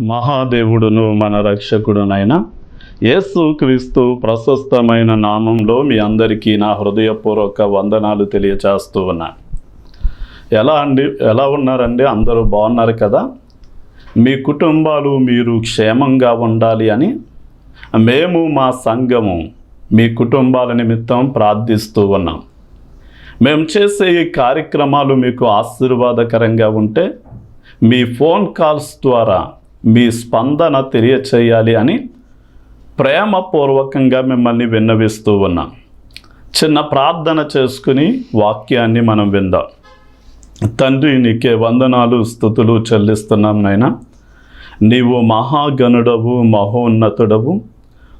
మహాదేవుడును మన రక్షకుడునైన యేసు క్రీస్తు ప్రశస్తమైన నామంలో మీ అందరికీ నా హృదయపూర్వక వందనాలు తెలియచేస్తూ ఉన్నాను. ఎలా అండి? ఎలా ఉన్నారండి? అందరూ బాగున్నారు కదా? మీ కుటుంబాలు మీరు క్షేమంగా ఉండాలి అని మేము మా సంఘము మీ కుటుంబాల నిమిత్తం ప్రార్థిస్తూ ఉన్నాం. మేము చేసే ఈ కార్యక్రమాలు మీకు ఆశీర్వాదకరంగా ఉంటే మీ ఫోన్ కాల్స్ ద్వారా మీ స్పందన తెలియచేయాలి అని ప్రేమపూర్వకంగా మిమ్మల్ని విన్నవిస్తూ ఉన్నాం. చిన్న ప్రార్థన చేసుకుని వాక్యాన్ని మనం విందాం. తండ్రి నీకే వందనాలు స్థుతులు చెల్లిస్తున్నాం నాయనా. నీవు మహాగణుడవు మహోన్నతుడవు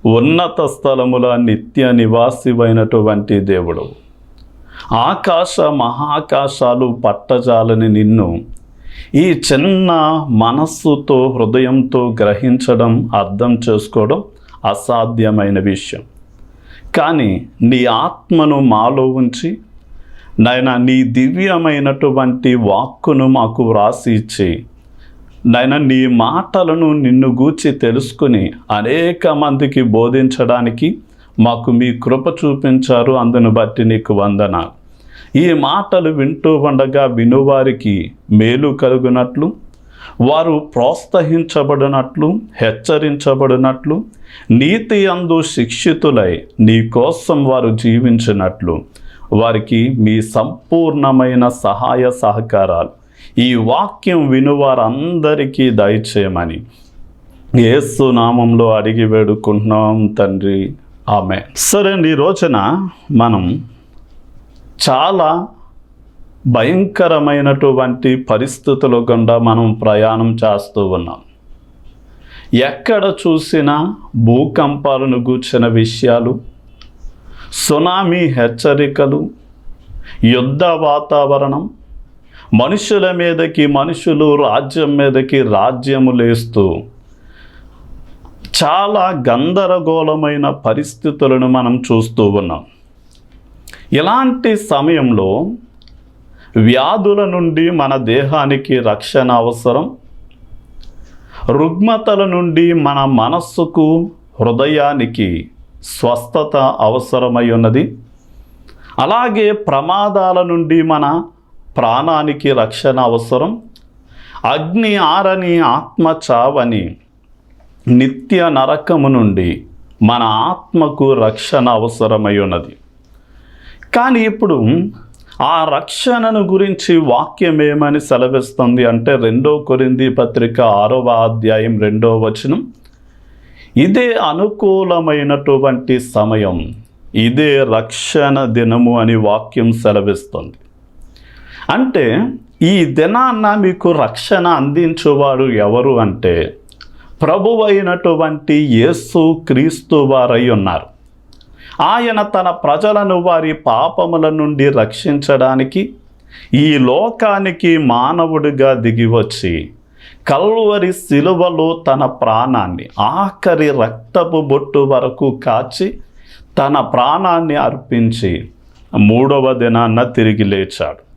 ఉన్నత స్థలముల నిత్య నివాసివైనటువంటి దేవుడవు. ఆకాశ మహాకాశాలు పట్టజాలని నిన్ను ఈ చిన్న మనస్సుతో హృదయంతో గ్రహించడం అర్థం చేసుకోవడం అసాధ్యమైన విషయం. కానీ నీ ఆత్మను మాలో ఉంచి నాయన నీ దివ్యమైనటువంటి వాక్కును మాకు వ్రాసి ఇచ్చి నాయన నీ మాటలను నిన్ను గూర్చి తెలుసుకుని అనేక మందికి బోధించడానికి మాకు మీ కృప చూపించారు. అందును బట్టి నీకు వందనాలు. ఈ మాటలు వింటూ ఉండగా వినువారికి మేలు కలుగునట్లు వారు ప్రోత్సహించబడినట్లు హెచ్చరించబడినట్లు నీతి అందు శిక్షితులై నీ కోసం వారు జీవించినట్లు. వారికి మీ సంపూర్ణమైన సహాయ సహకారాలు. ఈ వాక్యం వినువారందరికీ దయచేయమని ఏసు నామంలో అడిగి వేడుకుంటున్నాం తండ్రి. ఆమె సరే ఈ రోజున మనం చాలా భయంకరమైనటువంటి పరిస్థితుల గుండా మనం ప్రయాణం చేస్తూ ఉన్నాం. ఎక్కడ చూసినా భూకంపాలను గూర్చిన విషయాలు సునామీ హెచ్చరికలు యుద్ధ వాతావరణం మనుషుల మీదకి మనుషులు రాజ్యం మీదకి రాజ్యము లేస్తూ చాలా గందరగోళమైన పరిస్థితులను మనం చూస్తూ ఉన్నాం. ఇలాంటి సమయంలో వ్యాధుల నుండి మన దేహానికి రక్షణ అవసరం. రుగ్మతల నుండి మన మనస్సుకు హృదయానికి స్వస్థత అవసరమై ఉన్నది అలాగే ప్రమాదాల నుండి మన ప్రాణానికి రక్షణ అవసరం. అగ్ని ఆరని ఆత్మ చావని నిత్య నరకము నుండి మన ఆత్మకు రక్షణ అవసరమై ఉన్నది కానీ ఇప్పుడు ఆ రక్షణను గురించి వాక్యం ఏమని సెలవిస్తుంది అంటే రెండో కొరింది పత్రిక ఆరవ అధ్యాయం రెండో వచనం. ఇదే అనుకూలమైనటువంటి సమయం ఇదే రక్షణ దినము అని వాక్యం సెలవిస్తుంది. అంటే ఈ దినాన్న మీకు రక్షణ అందించేవాడు ఎవరు అంటే ప్రభువైనటువంటి యేసు క్రీస్తు వారై ఉన్నారు. ఆయన తన ప్రజలను వారి పాపముల నుండి రక్షించడానికి ఈ లోకానికి మానవుడిగా దిగివచ్చి కల్వరి శిలువలో తన ప్రాణాన్ని ఆఖరి రక్తపు బొట్టు వరకు కాచి తన ప్రాణాన్ని అర్పించి మూడవ దినాన్న తిరిగి లేచాడు.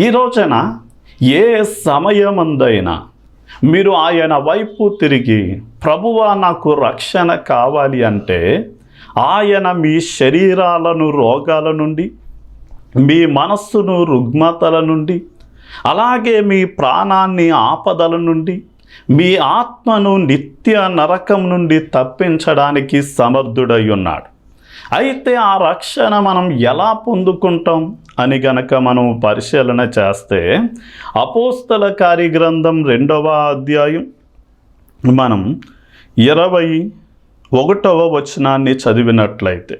ఈ రోజున ఏ సమయమందైనా మీరు ఆయన వైపు తిరిగి ప్రభువా నాకు రక్షణ కావాలి అంటే ఆయన మీ శరీరాలను రోగాల నుండి మీ మనస్సును రుగ్మతల నుండి అలాగే మీ ప్రాణాన్ని ఆపదల నుండి మీ ఆత్మను నిత్య నరకం నుండి తప్పించడానికి సమర్థుడై ఉన్నాడు అయితే ఆ రక్షణ మనం ఎలా పొందుకుంటాం అని గనక మనం పరిశీలన చేస్తే అపోస్తల కార్యగ్రంథం రెండవ అధ్యాయం మనం ఇరవై ఒకటవ వచనాన్ని చదివినట్లయితే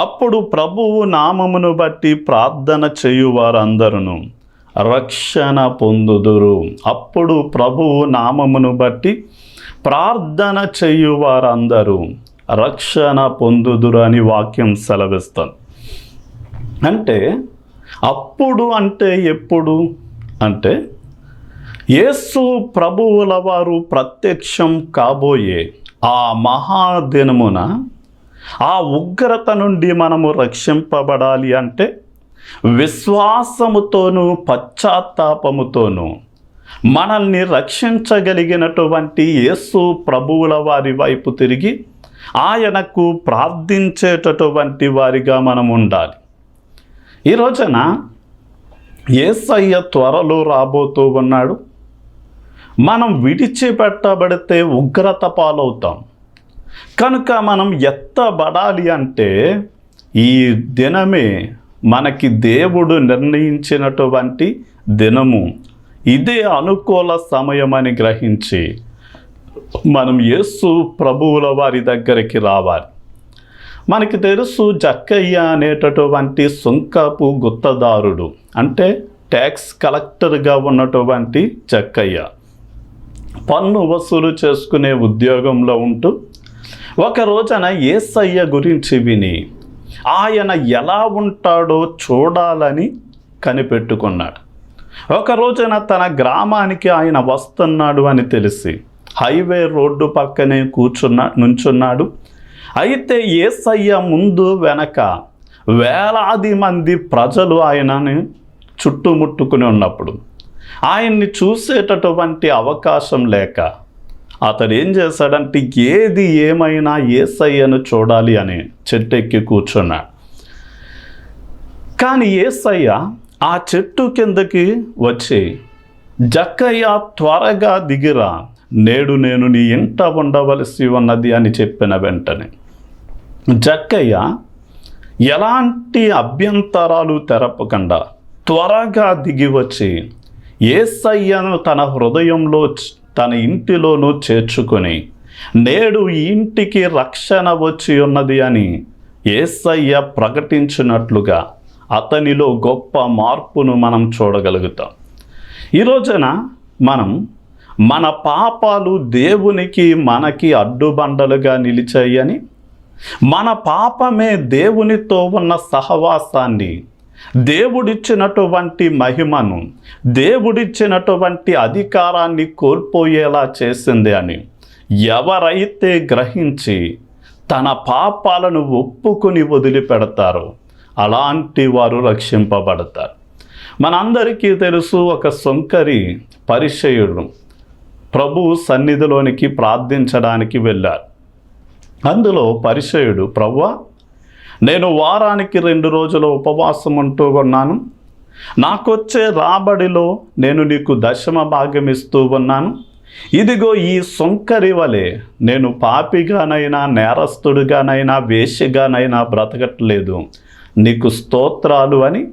అప్పుడు ప్రభువు నామమును బట్టి ప్రార్థన చేయువారందరూ రక్షణ పొందుదురు. అప్పుడు ప్రభువు నామమును బట్టి ప్రార్థన చేయువారందరూ రక్షణ పొందుదురు అని వాక్యం సెలవిస్తాను అంటే అప్పుడు అంటే ఎప్పుడు? అంటే యేసు ప్రభువుల వారు ప్రత్యక్షం కాబోయే ఆ మహాదినమున ఆ ఉగ్రత నుండి మనము రక్షింపబడాలి అంటే విశ్వాసముతోనూ పశ్చాత్తాపముతోనూ మనల్ని రక్షించగలిగినటువంటి యేసు ప్రభువుల వారి వైపు తిరిగి ఆయనకు ప్రార్థించేటటువంటి వారిగా మనం ఉండాలి. ఈ రోజున ఏసయ్య త్వరలో రాబోతూ ఉన్నాడు. మనం విడిచిపెట్టబడితే ఉగ్రత పాలవుతాం. కనుక మనం ఎత్తబడాలి అంటే ఈ దినమే మనకి దేవుడు నిర్ణయించినటువంటి దినము. ఇదే అనుకూల సమయమని గ్రహించి మనం యేసు ప్రభువుల వారి దగ్గరికి రావాలి. మనకి తెలుసు జక్కయ్య అనేటటువంటి సుంకపు గుత్తదారుడు అంటే ట్యాక్స్ కలెక్టర్గా ఉన్నటువంటి జక్కయ్య. పన్ను వసూలు చేసుకునే ఉద్యోగంలో ఉంటూ ఒక రోజున ఏసయ్య గురించి విని ఆయన ఎలా ఉంటాడో చూడాలని కనిపెట్టుకున్నాడు. ఒక రోజున తన గ్రామానికి ఆయన వస్తున్నాడు అని తెలిసి హైవే రోడ్డు పక్కనే కూర్చున్నా నుంచున్నాడు. అయితే ఏసయ్య ముందు వెనక వేలాది మంది ప్రజలు ఆయనని చుట్టుముట్టుకుని ఉన్నప్పుడు ఆయన్ని చూసేటటువంటి అవకాశం లేక అతడు ఏం చేశాడంటే ఏది ఏమైనా ఏసయ్యను చూడాలి అని చెట్టెక్కి కూర్చున్నాడు. కానీ ఏసయ్య ఆ చెట్టు కిందకి వచ్చి జక్కయ్య త్వరగా దిగిరా. నేడు నేను నీ ఇంట ఉండవలసి ఉన్నది అని చెప్పిన వెంటనే జక్కయ్య ఎలాంటి అభ్యంతరాలు తెరపకుండా త్వరగా దిగి వచ్చి ఏసయ్యను తన హృదయంలో తన ఇంటిలోనూ చేర్చుకొని నేడు ఇంటికి రక్షణ వచ్చి ఉన్నది అని ఏసయ్య ప్రకటించినట్లుగా అతనిలో గొప్ప మార్పును మనం చూడగలుగుతాం. ఈ రోజున మనం మన పాపాలు దేవునికి మనకి అడ్డుబండలుగా నిలిచాయని మన పాపమే దేవునితో ఉన్న సహవాసాన్ని దేవుడిచ్చినటువంటి మహిమను దేవుడిచ్చినటువంటి అధికారాన్ని కోల్పోయేలా చేసింది అని ఎవరైతే గ్రహించి తన పాపాలను ఒప్పుకొని వదిలిపెడతారో అలాంటి వారు రక్షింపబడతారు. మనందరికీ తెలుసు ఒక సొంకరి పరిచయుడు ప్రభు సన్నిధిలోనికి ప్రార్థించడానికి వెళ్ళారు. అందులో పరిచయుడు ప్రవ్వా నేను వారానికి రెండు రోజులు ఉపవాసం ఉంటూ ఉన్నాను. నాకొచ్చే రాబడిలో నేను నీకు దశమ భాగ్యం ఇస్తూ ఉన్నాను. ఇదిగో ఈ సొంకరి వలె నేను పాపిగానైనా నేరస్తుడిగానైనా వేశ్యగానైనా బ్రతకట్లేదు. నీకు స్తోత్రాలు అని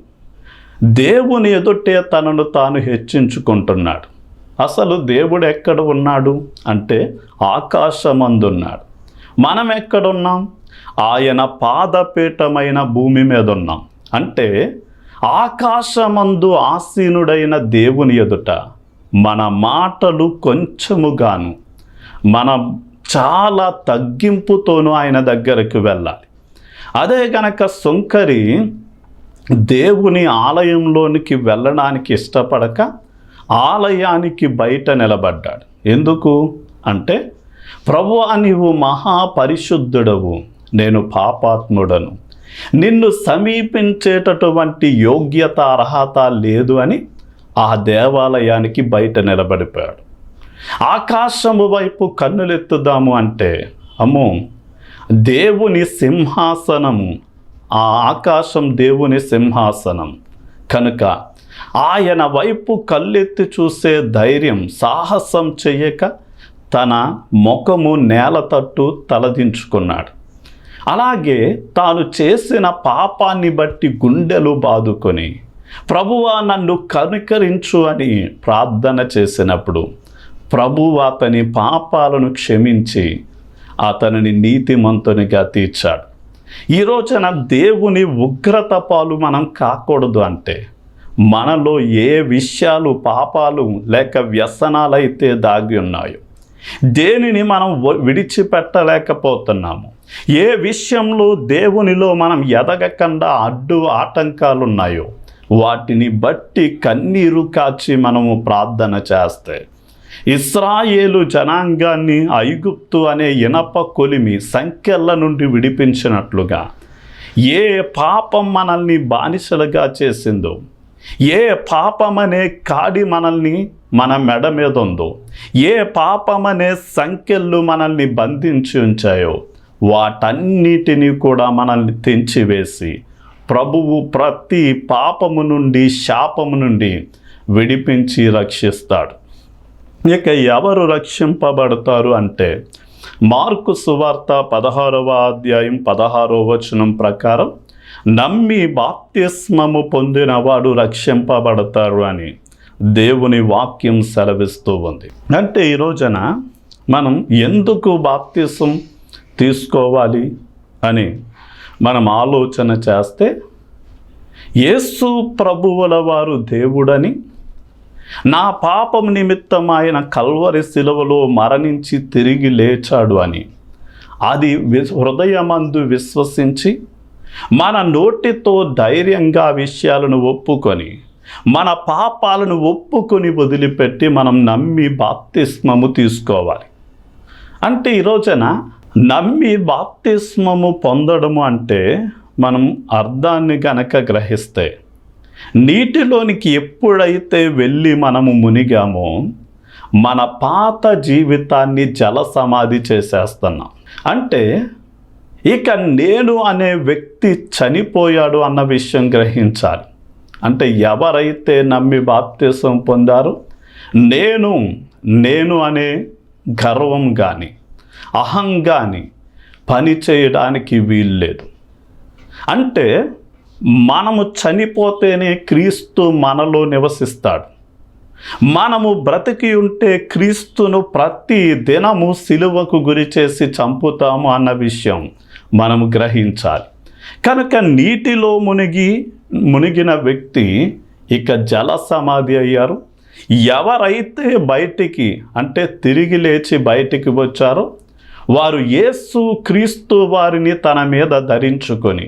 దేవుని ఎదుటే తనను తాను హెచ్చించుకుంటున్నాడు. అసలు దేవుడు ఎక్కడ ఉన్నాడు? అంటే ఆకాశమందున్నాడు. మనం ఎక్కడున్నాం ఆయన పాదపీఠమైన భూమి మీద ఉన్నాం అంటే ఆకాశమందు ఆసీనుడైన దేవుని ఎదుట మన మాటలు కొంచెముగాను మన చాలా తగ్గింపుతోనూ ఆయన దగ్గరకు వెళ్ళాలి. అదే గనక సుంకరి దేవుని ఆలయంలోనికి వెళ్ళడానికి ఇష్టపడక ఆలయానికి బయట నిలబడ్డాడు. ఎందుకు? అంటే ప్రభు నీవు మహాపరిశుద్ధుడవు. నేను పాపాత్ముడను. నిన్ను సమీపించేటటువంటి యోగ్యత అర్హత లేదు అని ఆ దేవాలయానికి బయట నిలబడిపోయాడు. ఆకాశము వైపు కన్నులెత్తుదాము అంటే అమ్మో దేవుని సింహాసనము ఆ ఆకాశం దేవుని సింహాసనం. కనుక ఆయన వైపు కళ్ళెత్తి చూసే ధైర్యం సాహసం చెయ్యక తన ముఖము నేల తట్టు తలదించుకున్నాడు. అలాగే తాను చేసిన పాపాన్ని బట్టి గుండెలు బాదుకొని ప్రభువా నన్ను కనుకరించు అని ప్రార్థన చేసినప్పుడు ప్రభువు అతని పాపాలను క్షమించి అతనిని నీతిమంతునిగా తీర్చాడు. ఈ రోజున దేవుని ఉగ్రత పాలు మనం కాకూడదు అంటే మనలో ఏ విషయాలు పాపాలు లేక వ్యసనాలైతే దాగి ఉన్నాయో దేనిని మనం విడిచిపెట్టలేకపోతున్నాము. ఏ విషయంలో దేవునిలో మనం ఎదగకుండా అడ్డు ఆటంకాలు ఉన్నాయో వాటిని బట్టి కన్నీరు కాచి మనము ప్రార్థన చేస్తే ఇస్రాయేలు జనాంగాన్ని ఐగుప్తు అనే ఇనప కొలిమి సంఖ్యల నుండి విడిపించినట్లుగా ఏ పాపం మనల్ని బానిసలుగా చేసిందో ఏ పాపమనే కాడి మనల్ని మన మెడ మీద ఉందో ఏ పాపమనే సంఖ్యలు మనల్ని బంధించి ఉంచాయో వాటన్నిటినీ కూడా మనల్ని తెంచివేసి ప్రభువు ప్రతి పాపము నుండి శాపము నుండి విడిపించి రక్షిస్తాడు. ఇక ఎవరు రక్షింపబడతారు అంటే మార్కు సువార్త పదహారవ అధ్యాయం పదహారవ వచనం ప్రకారం నమ్మి బాప్తిస్మము పొందినవాడు రక్షింపబడతారు అని దేవుని వాక్యం సెలవిస్తూ ఉంది. అంటే ఈ రోజున మనం ఎందుకు బాప్తిసం తీసుకోవాలి అని మనం ఆలోచన చేస్తే యేసు ప్రభువుల వారు దేవుడని నా పాపం నిమిత్తం ఆయన కల్వరి శిలవలో మరణించి తిరిగి లేచాడు అని. అది హృదయమందు విశ్వసించి మన నోటితో ధైర్యంగా విషయాలను ఒప్పుకొని మన పాపాలను ఒప్పుకొని వదిలిపెట్టి మనం నమ్మి బాప్తిస్మము తీసుకోవాలి. అంటే ఈ రోజున నమ్మి బాప్తిస్మము పొందడము అంటే మనం అర్థాన్ని గనక గ్రహిస్తే నీటిలోనికి ఎప్పుడైతే వెళ్ళి మనము మునిగామో మన పాత జీవితాన్ని జల సమాధి చేసేస్తున్నాం. అంటే ఇక నేను అనే వ్యక్తి చనిపోయాడు అన్న విషయం గ్రహించాలి. అంటే ఎవరైతే నమ్మి బాప్తిసం పొందారో నేను నేను అనే గర్వం కానీ అహంగాని పని చేయడానికి వీల్లేదు. అంటే మనము చనిపోతేనే క్రీస్తు మనలో నివసిస్తాడు. మనము బ్రతికి ఉంటే క్రీస్తును ప్రతి దినము సిలువకు గురి చేసి చంపుతాము అన్న విషయం మనము గ్రహించాలి. కనుక నీటిలో మునిగి మునిగిన వ్యక్తి ఇక జల సమాధి అయ్యారు. ఎవరైతే బయటికి అంటే తిరిగి లేచి బయటికి వచ్చారో వారు యేసు క్రీస్తు వారిని తన మీద ధరించుకొని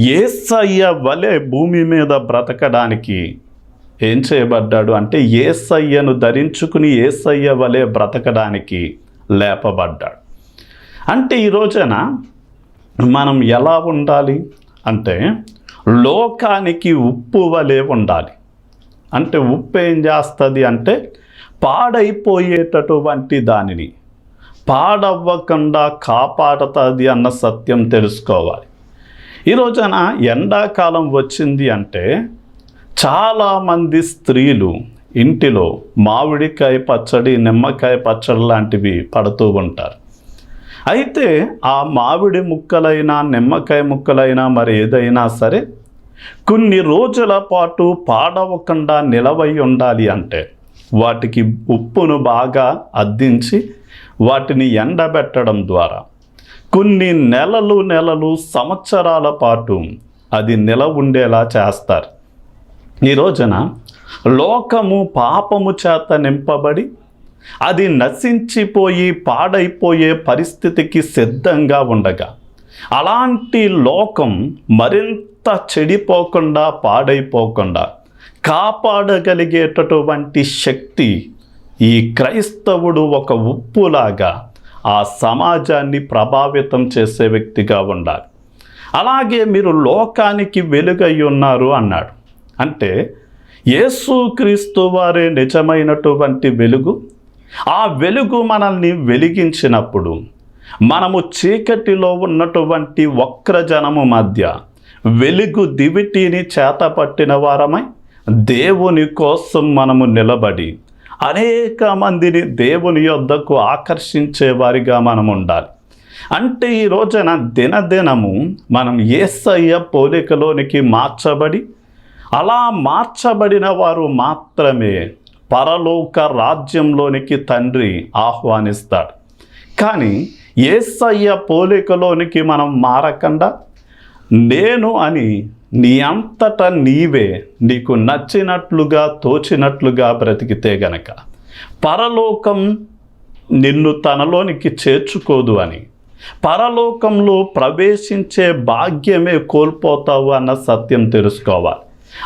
ఏసయ్య వలె భూమి మీద బ్రతకడానికి ఏం చేయబడ్డాడు అంటే ఏసయ్యను ధరించుకుని ఏసయ్య వలె బ్రతకడానికి లేపబడ్డాడు. అంటే ఈ రోజున మనం ఎలా ఉండాలి? అంటే లోకానికి ఉప్పు వలె ఉండాలి. అంటే ఉప్పు ఏం చేస్తుంది అంటే పాడైపోయేటటువంటి దానిని పాడవ్వకుండా కాపాడుతుంది అన్న సత్యం తెలుసుకోవాలి. ఈ రోజున ఎండాకాలం వచ్చింది అంటే చాలామంది స్త్రీలు ఇంటిలో మామిడికాయ పచ్చడి నిమ్మకాయ పచ్చడి లాంటివి పడుతూ ఉంటారు. అయితే ఆ మామిడి ముక్కలైనా నిమ్మకాయ ముక్కలైనా మరి ఏదైనా సరే కొన్ని రోజుల పాటు పాడవకుండా నిలవై ఉండాలి అంటే వాటికి ఉప్పును బాగా అద్దించి వాటిని ఎండబెట్టడం ద్వారా. కొన్ని నెలలు నెలలు సంవత్సరాల పాటు అది నిల ఉండేలా చేస్తారు. ఈ రోజున లోకము పాపము చేత నింపబడి అది నశించిపోయి పాడైపోయే పరిస్థితికి సిద్ధంగా ఉండగా అలాంటి లోకం మరింత చెడిపోకుండా పాడైపోకుండా కాపాడగలిగేటటువంటి శక్తి ఈ క్రైస్తవుడు ఒక ఉప్పులాగా ఆ సమాజాన్ని ప్రభావితం చేసే వ్యక్తిగా ఉండాలి. అలాగే మీరు లోకానికి వెలుగై ఉన్నారు అన్నాడు. అంటే యేసుక్రీస్తు వారే నిజమైనటువంటి వెలుగు. ఆ వెలుగు మనల్ని వెలిగించినప్పుడు మనము చీకటిలో ఉన్నటువంటి వక్రజనము మధ్య వెలుగు దివిటీని చేతపట్టిన వారమై దేవుని కోసం మనము నిలబడి అనేక మందిని దేవుని యొద్దకు ఆకర్షించే వారిగా మనం ఉండాలి. అంటే ఈ రోజున దినదినము మనం ఏసయ్య పోలికలోనికి మార్చబడి అలా మార్చబడిన వారు మాత్రమే పరలోక రాజ్యంలోనికి తండ్రి ఆహ్వానిస్తాడు. కానీ ఏసయ్య పోలికలోనికి మనం మారకుండా? నేను అని నీ అంతట నీవే నీకు నచ్చినట్లుగా తోచినట్లుగా బ్రతికితే గనక పరలోకం నిన్ను తనలోనికి చేర్చుకోదు అని పరలోకంలో ప్రవేశించే భాగ్యమే కోల్పోతావు అన్న సత్యం తెలుసుకోవాలి.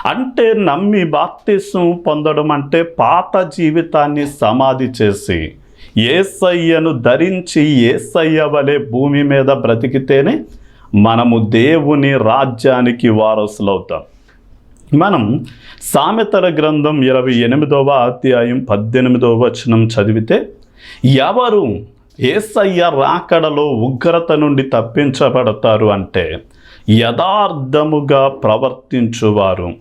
అంటే నమ్మి బాప్తిసం పొందడం అంటే పాత జీవితాన్ని సమాధి చేసి ఏసయ్యను ధరించి ఏసయ్య వలె భూమి మీద బ్రతికితేనే మనము దేవుని రాజ్యానికి వారసులవుతాం. మనం సామెతల గ్రంథం ఇరవై ఎనిమిదవ అధ్యాయం పద్దెనిమిదవ వచనం చదివితే ఎవరు ఏసయ్య రాకడలో ఉగ్రత నుండి తప్పించబడతారు అంటే యథార్థముగా ప్రవర్తించువారు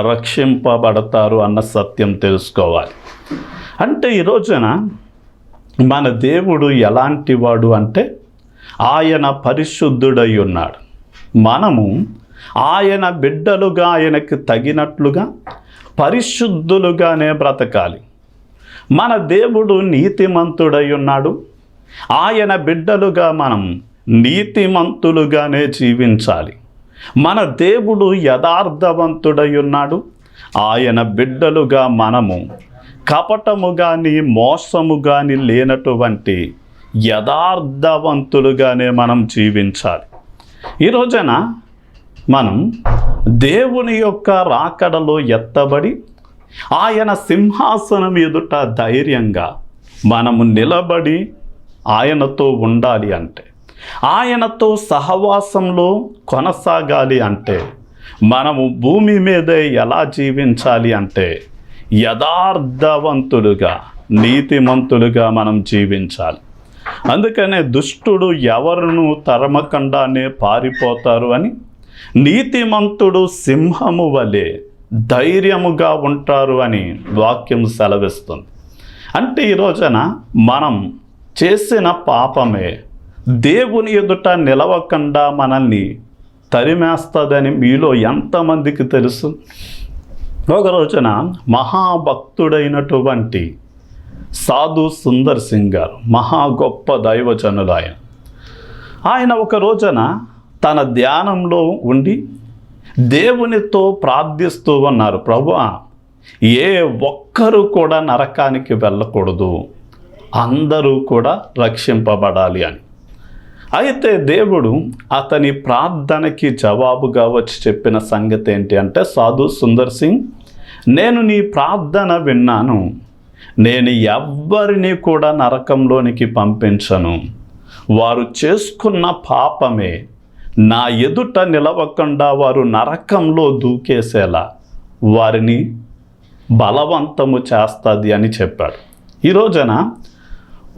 రక్షింపబడతారు అన్న సత్యం తెలుసుకోవాలి. అంటే ఈ రోజున మన దేవుడు ఎలాంటి వాడు అంటే ఆయన పరిశుద్ధుడై ఉన్నాడు మనము ఆయన బిడ్డలుగా ఆయనకు తగినట్లుగా పరిశుద్ధులుగానే బ్రతకాలి. మన దేవుడు నీతిమంతుడై ఉన్నాడు ఆయన బిడ్డలుగా మనం నీతిమంతులుగానే జీవించాలి. మన దేవుడు యథార్థవంతుడై ఉన్నాడు ఆయన బిడ్డలుగా మనము కపటము కానీ మోసము కానీ లేనటువంటి యథార్థవంతులుగానే మనం జీవించాలి. ఈ రోజున మనం దేవుని యొక్క రాకడలో ఎత్తబడి ఆయన సింహాసనం ఎదుట ధైర్యంగా మనము నిలబడి ఆయనతో ఉండాలి అంటే ఆయనతో సహవాసంలో కొనసాగాలి అంటే మనము భూమి మీదే ఎలా జీవించాలి అంటే యథార్థవంతులుగా నీతిమంతులుగా మనం జీవించాలి. అందుకనే దుష్టుడు ఎవరును తరమకుండానే పారిపోతారు అని నీతిమంతుడు సింహము వలె ధైర్యముగా ఉంటారు అని వాక్యం సెలవిస్తుంది. అంటే ఈ రోజున మనం చేసిన పాపమే దేవుని ఎదుట నిలవకుండా మనల్ని తరిమేస్తుందని మీలో ఎంతమందికి తెలుసు? ఒక రోజున మహాభక్తుడైనటువంటి సాధు సుందర్ సింగ్ గారు మహా గొప్ప దైవజనులు ఆయన ఆయన ఒక రోజున తన ధ్యానంలో ఉండి దేవునితో ప్రార్థిస్తూ ఉన్నారు ప్రభు ఏ ఒక్కరు కూడా నరకానికి వెళ్ళకూడదు అందరూ కూడా రక్షింపబడాలి అని. అయితే దేవుడు అతని ప్రార్థనకి జవాబుగా వచ్చి చెప్పిన సంగతి ఏంటి అంటే సాధు సుందర్ సింగ్ నేను నీ ప్రార్థన విన్నాను నేను ఎవ్వరిని కూడా నరకంలోనికి పంపించను. వారు చేసుకున్న పాపమే నా ఎదుట నిలవకుండా వారు నరకంలో దూకేసేలా వారిని బలవంతము చేస్తుంది అని చెప్పాడు. ఈ రోజున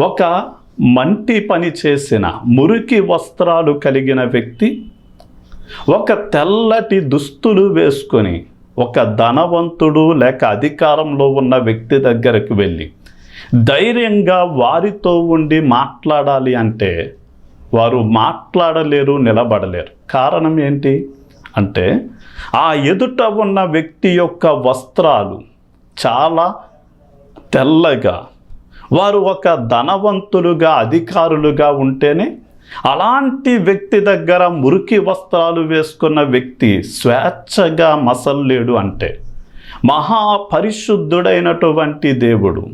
ఒక మంటి పని చేసిన మురికి వస్త్రాలు కలిగిన వ్యక్తి ఒక తెల్లటి దుస్తులు వేసుకొని ఒక ధనవంతుడు లేక అధికారంలో ఉన్న వ్యక్తి దగ్గరకు వెళ్ళి ధైర్యంగా వారితో ఉండి మాట్లాడాలి అంటే వారు మాట్లాడలేరు నిలబడలేరు. కారణం ఏంటి? అంటే ఆ ఎదుట ఉన్న వ్యక్తి యొక్క వస్త్రాలు చాలా తెల్లగా వారు ఒక ధనవంతులుగా అధికారులుగా ఉంటేనే అలాంటి వ్యక్తి దగ్గర మురికి వస్త్రాలు వేసుకున్న వ్యక్తి స్వేచ్ఛగా మసల్లేడు అంటే మహాపరిశుద్ధుడైనటువంటి దేవుడు.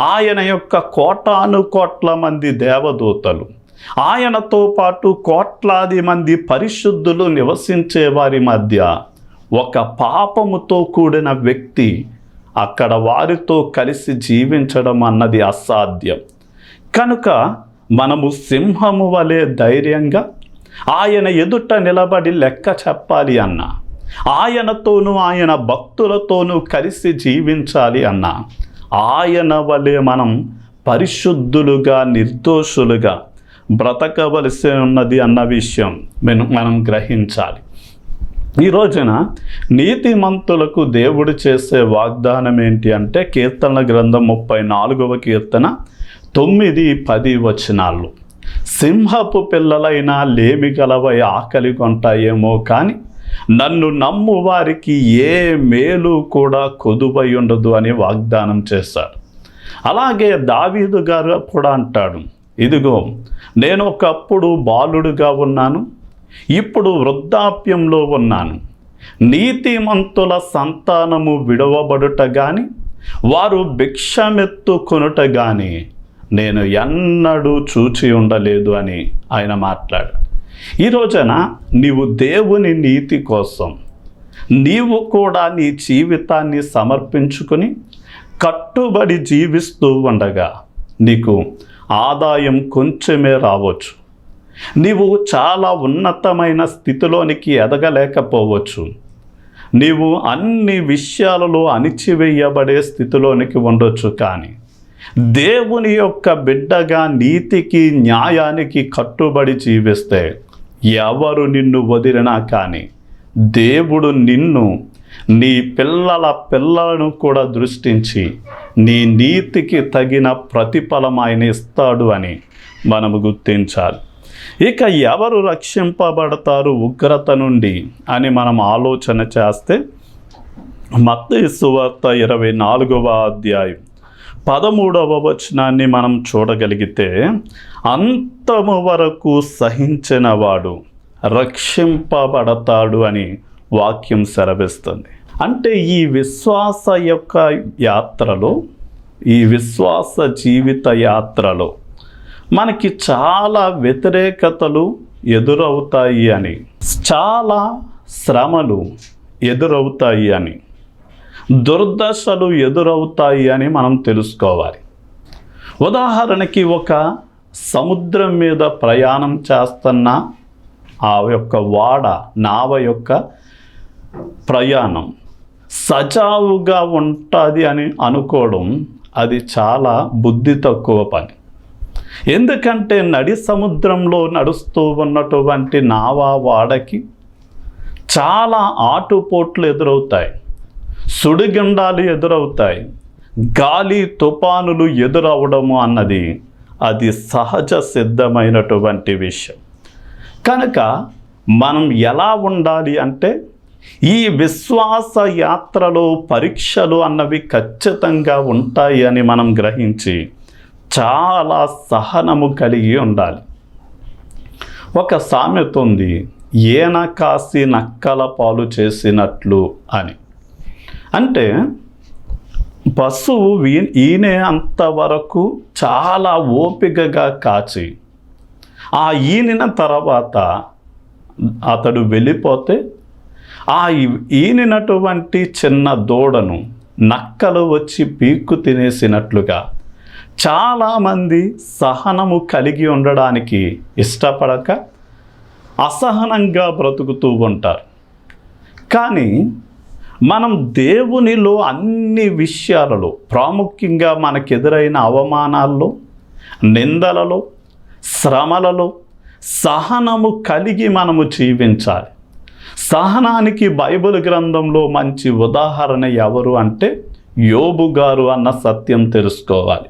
ఆయన యొక్క కోటాను కోట్ల మంది దేవదూతలు. ఆయనతో పాటు కోట్లాది మంది పరిశుద్ధులు నివసించే వారి మధ్య ఒక పాపముతో కూడిన వ్యక్తి అక్కడ వారితో కలిసి జీవించడం అన్నది అసాధ్యం. కనుక మనము సింహము వలె ధైర్యంగా ఆయన ఎదుట నిలబడి లెక్క చెప్పాలి అన్న. ఆయనతోనూ ఆయన భక్తులతోనూ కలిసి జీవించాలి అన్న. ఆయన వలె మనం పరిశుద్ధులుగా నిర్దోషులుగా బ్రతకవలసి ఉన్నది అన్న విషయం మనం గ్రహించాలి. ఈ రోజున నీతిమంతులకు దేవుడు చేసే వాగ్దానం ఏంటి అంటే కీర్తన గ్రంథం ముప్పై నాలుగవ కీర్తన తొమ్మిది పది వచనాలు. సింహపు పిల్లలైనా లేమి గలవై ఆకలి కొంటాయేమో కానీ నన్ను నమ్ము వారికి ఏ మేలు కూడా కొదువై ఉండదు అని వాగ్దానం చేశాడు. అలాగే దావీదు గారు కూడా అంటాడు ఇదిగో నేను ఒకప్పుడు బాలుడుగా ఉన్నాను ఇప్పుడు వృద్ధాప్యంలో ఉన్నాను. నీతిమంతుల సంతానము విడవబడుట కానీ వారు భిక్షమెత్తు కొనుట కానీ నేను ఎన్నడూ చూచి ఉండలేదు అని ఆయన మాట్లాడు ఈ రోజున నీవు దేవుని నీతి కోసం నీవు కూడా నీ జీవితాన్ని సమర్పించుకొని కట్టుబడి జీవిస్తూ ఉండగా నీకు ఆదాయం కొంచెమే రావచ్చు. నీవు చాలా ఉన్నతమైన స్థితిలోనికి ఎదగలేకపోవచ్చు. నీవు అన్ని విషయాలలో అణిచివేయబడే స్థితిలోనికి ఉండొచ్చు కానీ దేవుని యొక్క బిడ్డగా నీతికి న్యాయానికి కట్టుబడి జీవిస్తే ఎవరు నిన్ను వదిలినా కానీ దేవుడు నిన్ను నీ పిల్లల పిల్లలను కూడా దృష్టించి నీ నీతికి తగిన ప్రతిఫలం ఆయన ఇస్తాడు అని మనము గుర్తించాలి. ఇక ఎవరు రక్షింపబడతారు ఉగ్రత నుండి అని మనం ఆలోచన చేస్తే మత్తు సువార్త ఇరవై నాలుగవ అధ్యాయం. పదమూడవ వచనాన్ని మనం చూడగలిగితే అంతము వరకు సహించినవాడు రక్షింపబడతాడు అని వాక్యం సెలవిస్తుంది. అంటే ఈ విశ్వాస యొక్క యాత్రలో ఈ విశ్వాస జీవిత యాత్రలో మనకి చాలా వ్యతిరేకతలు ఎదురవుతాయి అని చాలా శ్రమలు ఎదురవుతాయి అని దుర్దశలు ఎదురవుతాయి అని మనం తెలుసుకోవాలి. ఉదాహరణకి ఒక సముద్రం మీద ప్రయాణం చేస్తున్న ఆ యొక్క వాడ నావ యొక్క ప్రయాణం సజావుగా ఉంటుంది అని అనుకోవడం అది చాలా బుద్ధి తక్కువ పని. ఎందుకంటే నడి సముద్రంలో నడుస్తూ ఉన్నటువంటి నావా వాడకి చాలా ఆటుపోట్లు ఎదురవుతాయి. సుడిగుండాలు ఎదురవుతాయి. గాలి తుపానులు ఎదురవడము అన్నది అది సహజ సిద్ధమైనటువంటి విషయం. కనుక మనం ఎలా ఉండాలి అంటే ఈ విశ్వాస యాత్రలో పరీక్షలు అన్నవి ఖచ్చితంగా ఉంటాయి అని మనం గ్రహించి చాలా సహనము కలిగి ఉండాలి. ఒక సామెత ఉంది ఏన కాసి నక్కల పాలు చేసినట్లు అని. అంటే బస్సు వీ అంతవరకు చాలా ఓపికగా కాచి ఆ ఈనిన తర్వాత అతడు వెళ్ళిపోతే ఆ ఈనినటువంటి చిన్న దూడను నక్కలు వచ్చి పీక్కు తినేసినట్లుగా చాలామంది సహనము కలిగి ఉండడానికి ఇష్టపడక అసహనంగా బ్రతుకుతూ ఉంటారు. కానీ మనం దేవునిలో అన్ని విషయాలలో ప్రాముఖ్యంగా మనకెదురైన అవమానాల్లో నిందలలో శ్రమలలో సహనము కలిగి మనము జీవించాలి. సహనానికి బైబిల్ గ్రంథంలో మంచి ఉదాహరణ ఎవరు అంటే యోబు గారు అన్న సత్యం తెలుసుకోవాలి.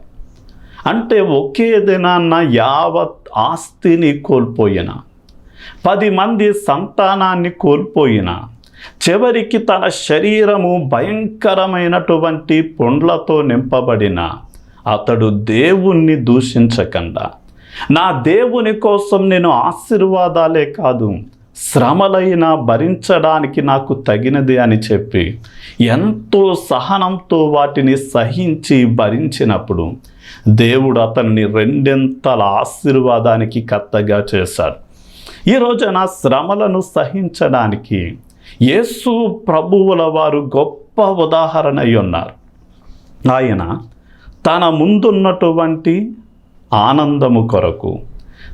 అంటే ఒకే దినాన్న యావత్ ఆస్తిని కోల్పోయిన పది మంది సంతానాన్ని కోల్పోయిన చివరికి తన శరీరము భయంకరమైనటువంటి పొండ్లతో నింపబడిన అతడు దేవుణ్ణి దూషించకుండా. నా దేవుని కోసం నేను ఆశీర్వాదాలే కాదు శ్రమలైనా భరించడానికి నాకు తగినది అని చెప్పి ఎంతో సహనంతో వాటిని సహించి భరించినప్పుడు దేవుడు అతన్ని రెండింతల ఆశీర్వాదానికి కర్తగా చేశాడు. ఈ రోజున శ్రమలను సహించడానికి యేసు ప్రభువుల వారు గొప్ప ఉదాహరణ అయి ఉన్నారు. ఆయన తన ముందున్నటువంటి ఆనందము కొరకు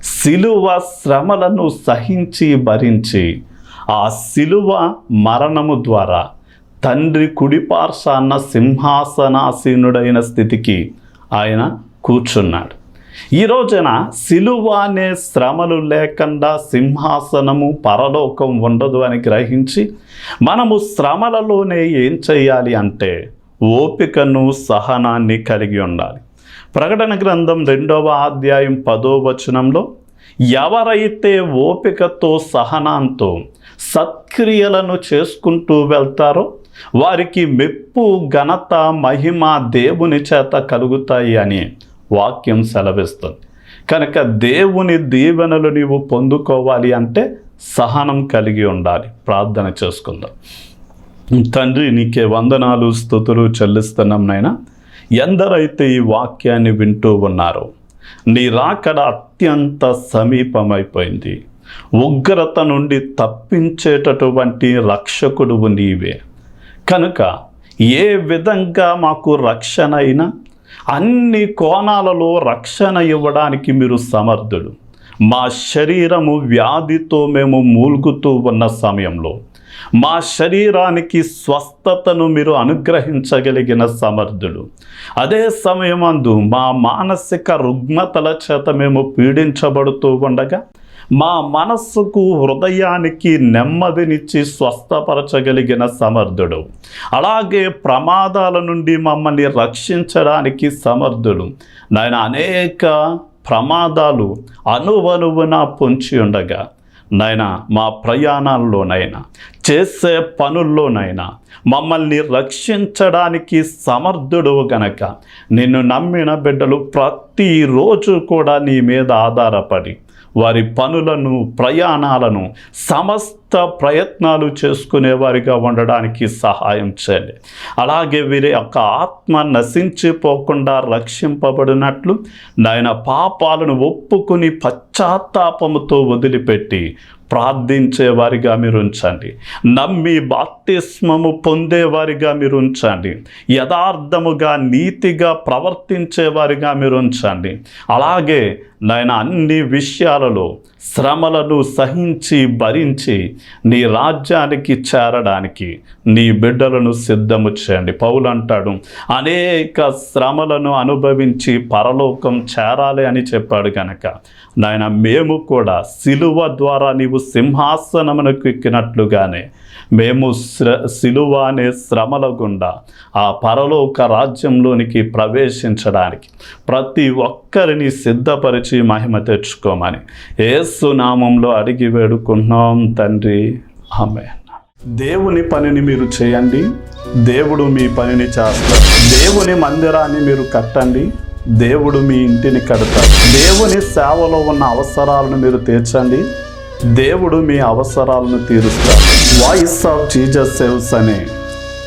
సిలువ శ్రమలను సహించి భరించి ఆ సిలువ మరణము ద్వారా తండ్రి కుడిపార్శాన్న సింహాసనాసీనుడైన స్థితికి ఆయన కూర్చున్నాడు. ఈ రోజున సిలువ అనే శ్రమలు లేకుండా సింహాసనము పరలోకం ఉండదు అని గ్రహించి మనము శ్రమలలోనే ఏం చేయాలి అంటే ఓపికను సహనాన్ని కలిగి ఉండాలి. ప్రకటన గ్రంథం రెండవ అధ్యాయం పదో వచనంలో ఎవరైతే ఓపికతో సహనంతో సత్క్రియలను చేసుకుంటూ వెళ్తారో వారికి మెప్పు ఘనత మహిమ దేవుని చేత కలుగుతాయి అని వాక్యం సెలవిస్తుంది. కనుక దేవుని దీవెనలు నీవు పొందుకోవాలి అంటే సహనం కలిగి ఉండాలి. ప్రార్థన చేసుకుందాం. తండ్రి నీకే వందనాలు స్థుతులు చెల్లిస్తున్నాం నైనా ఎందరైతే ఈ వాక్యాన్ని వింటూ ఉన్నారో నీ రాకడ అత్యంత సమీపమైపోయింది. ఉగ్రత నుండి తప్పించేటటువంటి రక్షకుడువు నీవే. కనుక ఏ విధంగా మాకు రక్షణ అయినా అన్ని కోణాలలో రక్షణ ఇవ్వడానికి మీరు సమర్థుడు మా శరీరము వ్యాధితో మేము మూలుగుతూ ఉన్న సమయంలో మా శరీరానికి స్వస్థతను మీరు అనుగ్రహించగలిగిన సమర్థుడు అదే సమయమందు మా మానసిక రుగ్మతల చేత మేము పీడించబడుతూ ఉండగా మా మనస్సుకు హృదయానికి నెమ్మదినిచ్చి స్వస్థపరచగలిగిన సమర్థుడు. అలాగే ప్రమాదాల నుండి మమ్మల్ని రక్షించడానికి సమర్థుడు. నాయన అనేక ప్రమాదాలు అనువనువున పొంచి ఉండగా నాయన మా ప్రయాణాల్లోనైనా చేసే పనుల్లోనైనా మమ్మల్ని రక్షించడానికి సమర్థుడు గనక నిన్ను నమ్మిన బిడ్డలు ప్రతిరోజు కూడా నీ మీద ఆధారపడి వారి పనులను ప్రయాణాలను సమస్త ప్రయత్నాలు చేసుకునేవారిగా ఉండడానికి సహాయం చేయండి. అలాగే వీరి యొక్క ఆత్మ నశించిపోకుండా రక్షింపబడినట్లు నాయన పాపాలను ఒప్పుకుని పశ్చాత్తాపముతో వదిలిపెట్టి ప్రార్థించేవారిగా మీరు ఉంచండి. నమ్మి బాప్తిస్మము పొందేవారిగా మీరు ఉంచండి. యథార్థముగా నీతిగా ప్రవర్తించేవారిగా మీరు ఉంచండి. అలాగే నాయన అన్ని విషయాలలో శ్రమలను సహించి భరించి నీ రాజ్యానికి చేరడానికి నీ బిడ్డలను సిద్ధము చేయండి. పౌలు అంటాడు అనేక శ్రమలను అనుభవించి పరలోకం చేరాలి అని చెప్పాడు కనుక నాయన మేము కూడా సిలువ ద్వారా నీవు సింహాసనమునకు ఎక్కినట్లుగానే మేము శ్ర సిలువ అనే శ్రమల గుండా ఆ పరలోక రాజ్యంలోనికి ప్రవేశించడానికి ప్రతి ఒక్కరిని సిద్ధపరిచి మహిమ తెచ్చుకోమని ఏసు నామంలో అడిగి వేడుకున్నాం తండ్రి. ఆమె దేవుని పనిని మీరు చేయండి దేవుడు మీ పనిని చేస్తారు దేవుని మందిరాన్ని మీరు కట్టండి దేవుడు మీ ఇంటిని కడతాడు. దేవుని సేవలో ఉన్న అవసరాలను మీరు తీర్చండి దేవుడు మీ అవసరాలను తీరుస్తాడు. వాయిస్ ఆఫ్ జీజస్ సేవ్స్ అనే.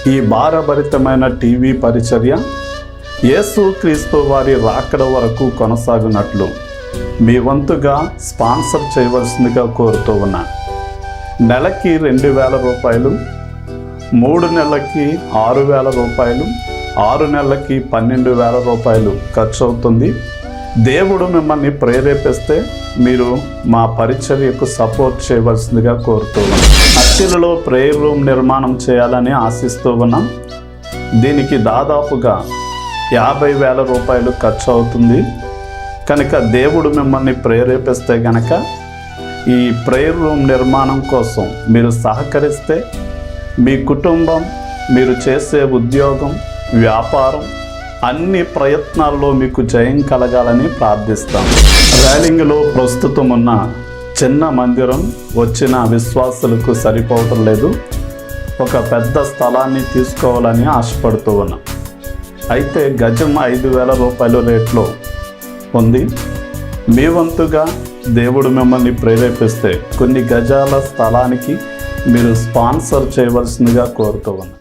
ఈ భారభరితమైన టీవీ పరిచర్య యేసు క్రీస్తు వారి రాకడ వరకు కొనసాగినట్లు మీ వంతుగా స్పాన్సర్ చేయవలసిందిగా కోరుతూ ఉన్నా. నెలకి రెండు వేల రూపాయలు మూడు నెలలకి ఆరు వేల రూపాయలు ఆరు నెలలకి పన్నెండు వేల రూపాయలు ఖర్చు అవుతుంది దేవుడు మిమ్మల్ని ప్రేరేపిస్తే మీరు మా పరిచర్యకు సపోర్ట్ చేయవలసిందిగా కోరుతూ ఉన్నాం. అత్తిలలో ప్రేయర్ రూమ్ నిర్మాణం చేయాలని ఆశిస్తూ ఉన్నాం. దీనికి దాదాపుగా యాభై వేల రూపాయలు ఖర్చు అవుతుంది. కనుక దేవుడు మిమ్మల్ని ప్రేరేపిస్తే గనక ఈ ప్రేయర్ రూమ్ నిర్మాణం కోసం మీరు సహకరిస్తే మీ కుటుంబం మీరు చేసే ఉద్యోగం వ్యాపారం అన్ని ప్రయత్నాల్లో మీకు జయం కలగాలని ప్రార్థిస్తాం. ర్యాలింగ్లో ప్రస్తుతం ఉన్న చిన్న మందిరం వచ్చిన విశ్వాసులకు సరిపోవటం లేదు. ఒక పెద్ద స్థలాన్ని తీసుకోవాలని ఆశపడుతూ ఉన్నాం. అయితే గజం ఐదు వేల రూపాయల రేట్లో ఉంది. మీ వంతుగా దేవుడు మిమ్మల్ని ప్రేరేపిస్తే కొన్ని గజాల స్థలానికి మీరు స్పాన్సర్ చేయవలసిందిగా కోరుతూ ఉన్నాం.